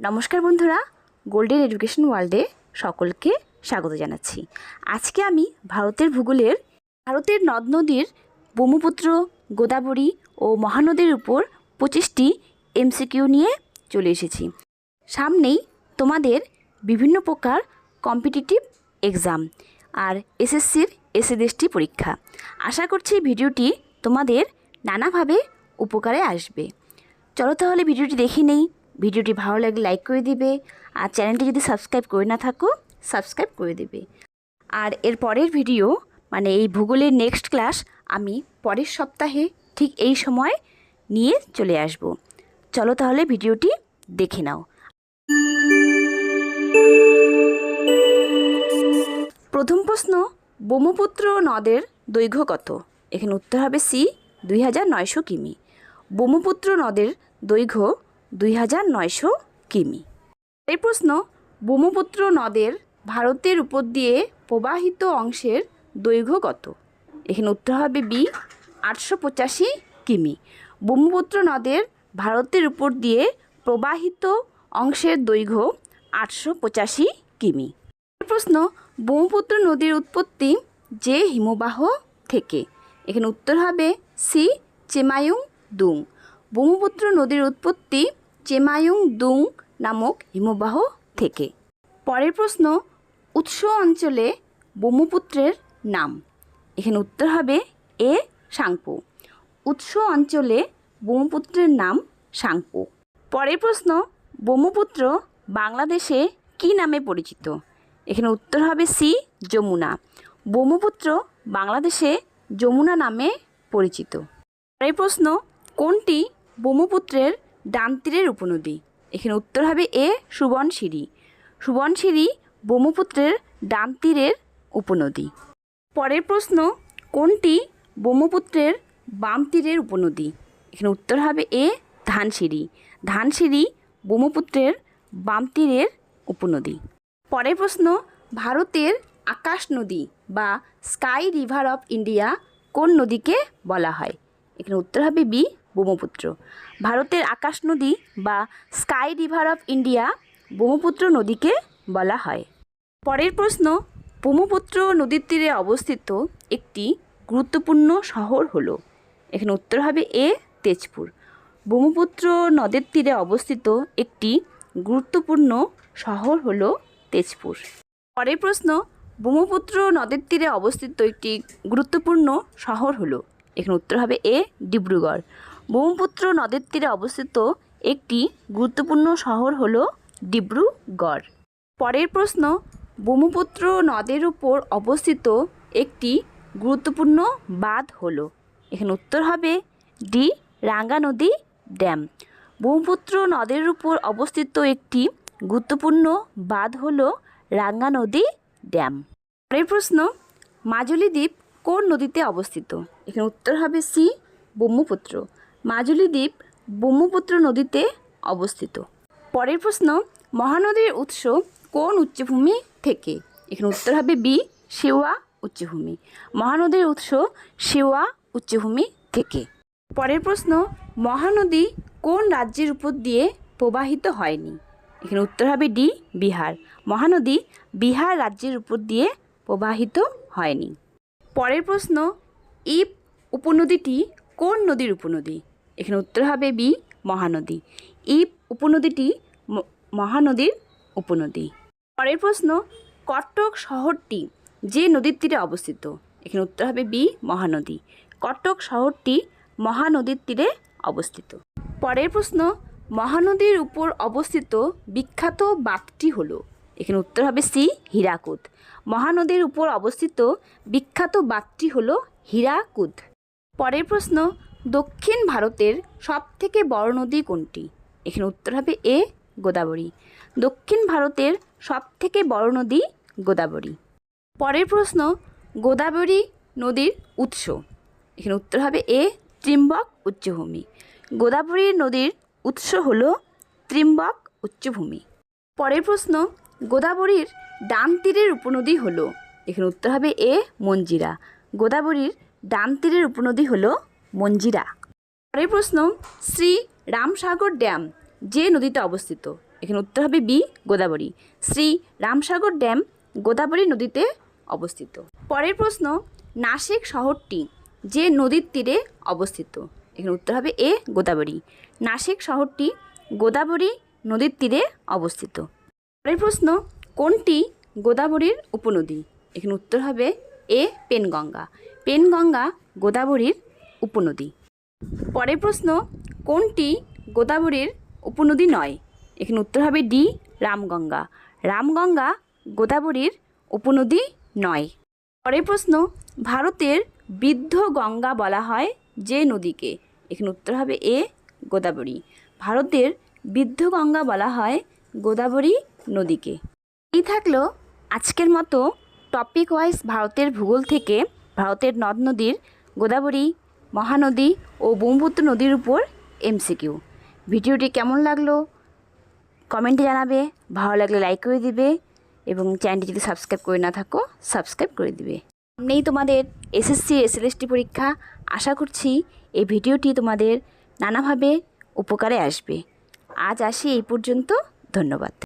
নমস্কার বন্ধুরা golden education ওয়ার্ল্ডে সকলকে স্বাগত জানাচ্ছি। আজকে আমি ভারতের ভূগোলের, ভারতের নদ নদীর, ব্রহ্মপুত্র, গোদাবরী ও মহানদীর উপর পঁচিশটি এমসিকিউ নিয়ে চলে এসেছি। সামনেই তোমাদের বিভিন্ন প্রকার কম্পিটিটিভ এক্সাম আর এসএসসির এসএদেশটি পরীক্ষা। আশা করছি ভিডিওটি তোমাদের নানাভাবে উপকারে আসবে। চলো তাহলে ভিডিওটি দেখে নেই। ভিডিওটি ভালো লাগলে লাইক করে দিবে আর চ্যানেলটি যদি সাবস্ক্রাইব করে না থাকো, সাবস্ক্রাইব করে দেবে। আর এর পরের ভিডিও মানে এই ভূগোলের নেক্সট ক্লাস, আমি পরের সপ্তাহে ঠিক এই সময় নিয়ে চলে আসব। চলো তাহলে ভিডিওটি দেখে নাও। প্রথম প্রশ্ন, ব্রহ্মপুত্র নদের দৈর্ঘ্য কত? এখানে উত্তর হবে সি, দুই হাজার নয়শো কিমি। ব্রহ্মপুত্র নদের দৈর্ঘ্য দুই হাজার নয়শো কিমি। এই প্রশ্ন ব্রহ্মপুত্র নদের ভারতের উপর দিয়ে প্রবাহিত অংশের দৈর্ঘ্য কত? এখানে উত্তর হবে বি, আটশো পঁচাশি কিমি। ব্রহ্মপুত্র নদের ভারতের উপর দিয়ে প্রবাহিত অংশের দৈর্ঘ্য আটশো পঁচাশি কিমি। প্রশ্ন ব্রহ্মপুত্র নদীর উৎপত্তি যে হিমবাহ থেকে? এখানে উত্তর হবে সি, চেমায়ুং দুং। ব্রহ্মপুত্র নদীর উৎপত্তি চেমায়ুং দুং নামক হিমবাহ থেকে। পরের প্রশ্ন, উৎস অঞ্চলে ব্রহ্মপুত্রের নাম। এখানে উত্তর হবে এ, সাংপো। উৎস অঞ্চলে ব্রহ্মপুত্রের নাম সাংপো। পরের প্রশ্ন, ব্রহ্মপুত্র বাংলাদেশে কি নামে পরিচিত? এখানে উত্তর হবে সি, যমুনা। ব্রহ্মপুত্র বাংলাদেশে যমুনা নামে পরিচিত। পরের প্রশ্ন, কোনটি ব্রহ্মপুত্রের ডান তীরের উপনদী। এখানে উত্তর হবে এ সুবনশিরি। সুবনশিরি ব্রহ্মপুত্রের ডান তীরের উপনদী। পরের প্রশ্ন, কোনটি ব্রহ্মপুত্রের বাম তীরের উপনদী? এখানে উত্তর হবে এ ধানসিঁড়ি ধানসিঁড়ি ব্রহ্মপুত্রের বাম তীরের উপনদী। পরের প্রশ্ন, ভারতের আকাশ নদী বা স্কাই রিভার অফ ইন্ডিয়া কোন নদীকে বলা হয়? এখানে উত্তর হবে বি ব্রহ্মপুত্র। ভারতের আকাশ নদী বা sky river of India Brahmaputra নদীকে বলা হয়। পরের প্রশ্ন, ব্রহ্মপুত্র নদীর তীরে অবস্থিত একটি গুরুত্বপূর্ণ শহর হলো। এখানে উত্তর হবে এ, তেজপুর। ব্রহ্মপুত্র নদের তীরে অবস্থিত একটি গুরুত্বপূর্ণ শহর হলো তেজপুর। পরের প্রশ্ন, ব্রহ্মপুত্র নদের তীরে অবস্থিত একটি গুরুত্বপূর্ণ শহর হলো। এখানে উত্তর হবে এ, ডিব্রুগড়। ব্রহ্মপুত্র নদের তীরে অবস্থিত একটি গুরুত্বপূর্ণ শহর হলো ডিব্রুগড়। পরের প্রশ্ন, ব্রহ্মপুত্র নদের উপর অবস্থিত একটি গুরুত্বপূর্ণ বাঁধ হল। এখানে উত্তর হবে ডি, রাঙ্গা নদী ড্যাম। ব্রহ্মপুত্র নদের উপর অবস্থিত একটি গুরুত্বপূর্ণ বাঁধ হল রাঙ্গা নদী ড্যাম। পরের প্রশ্ন, মাজুলি দ্বীপ কোন নদীতে অবস্থিত? এখানে উত্তর হবে সি, ব্রহ্মপুত্র। মাজুলি দ্বীপ ব্রহ্মপুত্র নদীতে অবস্থিত। পরের প্রশ্ন, মহানদীর উৎস কোন উচ্চভূমি থেকে? এখানে উত্তর হবে বি, সেওয়া উচ্চভূমি। মহানদীর উৎস সেওয়া উচ্চভূমি থেকে। পরের প্রশ্ন, মহানদী কোন রাজ্যের উপর দিয়ে প্রবাহিত হয়নি? এখানে উত্তর হবে ডি, বিহার। মহানদী বিহার রাজ্যের উপর দিয়ে প্রবাহিত হয়নি। পরের প্রশ্ন ইপ উপনদীটি কোন নদীর উপনদী? এখানে উত্তর হবে বি, মহানদী। এই উপনদীটি মহানদীর উপনদী। পরের প্রশ্ন কটক শহরটি যে নদীর তীরে অবস্থিত? এখানে উত্তর হবে বি, মহানদী। কটক শহরটি মহানদীর তীরে অবস্থিত। পরের প্রশ্ন, মহানদীর উপর অবস্থিত বিখ্যাত বাঁধটি হলো? এখানে উত্তর হবে সি, হীরাকুদ। মহানদীর উপর অবস্থিত বিখ্যাত বাঁধটি হলো হীরাকুদ। পরের প্রশ্ন দক্ষিণ ভারতের সবথেকে বড় নদী কোনটি? এখানে উত্তর হবে এ, গোদাবরী। দক্ষিণ ভারতের সবথেকে বড় নদী গোদাবরী। পরের প্রশ্ন, গোদাবরী নদীর উৎস। এখানে উত্তর হবে এ, ত্রিম্বক উচ্চভূমি। গোদাবরী নদীর উৎস হল ত্রিম্বক উচ্চভূমি। পরের প্রশ্ন, গোদাবরীর ডান তীরের উপনদী হল? এখানে উত্তর হবে এ, মঞ্জিরা। গোদাবরীর ডান তীরের উপনদী হলো মঞ্জিরা। পরের প্রশ্ন, শ্রী রামসাগর ড্যাম যে নদীতে অবস্থিত, এখানে উত্তর হবে বি, গোদাবরী। শ্রী রামসাগর ড্যাম গোদাবরী নদীতে অবস্থিত। পরের প্রশ্ন, নাসিক শহরটি যে নদীর তীরে অবস্থিত, এখানে উত্তর হবে এ, গোদাবরী। নাসিক শহরটি গোদাবরী নদীর তীরে অবস্থিত। পরের প্রশ্ন, কোনটি গোদাবরীর উপনদী, এখানে উত্তর হবে এ, পেনগঙ্গা। পেনগঙ্গা গোদাবরীর উপনদী। পরের প্রশ্ন, কোনটি গোদাবরীর উপনদী নয়? এখানে উত্তর হবে ডি, রামগঙ্গা। রামগঙ্গা গোদাবরীর উপনদী নয়। পরের প্রশ্ন, ভারতের বৃদ্ধ গঙ্গা বলা হয় যে নদীকে? এখানে উত্তর হবে এ, গোদাবরী। ভারতের বৃদ্ধ গঙ্গা বলা হয় গোদাবরী নদীকে। এই থাকল আজকের মতো টপিক ওয়াইজ ভারতের ভূগোল থেকে ভারতের নদ নদীর গোদাবরী মহানদী ও ব্রহ্মপুত্র নদীর উপর এমসিকিউ ভিডিওটি কেমন লাগল? কমেন্টে জানাবে। ভালো লাগলে লাইক করে দিবে এবং চ্যানেলটি যদি সাবস্ক্রাইব করে না থাকো, সাবস্ক্রাইব করে দিবে। সামনেই তোমাদের এসএসসি এসএলএসটি পরীক্ষা। আশা করছি এই ভিডিওটি তোমাদের নানাভাবে উপকারে আসবে। আজ আসি এই পর্যন্ত। ধন্যবাদ।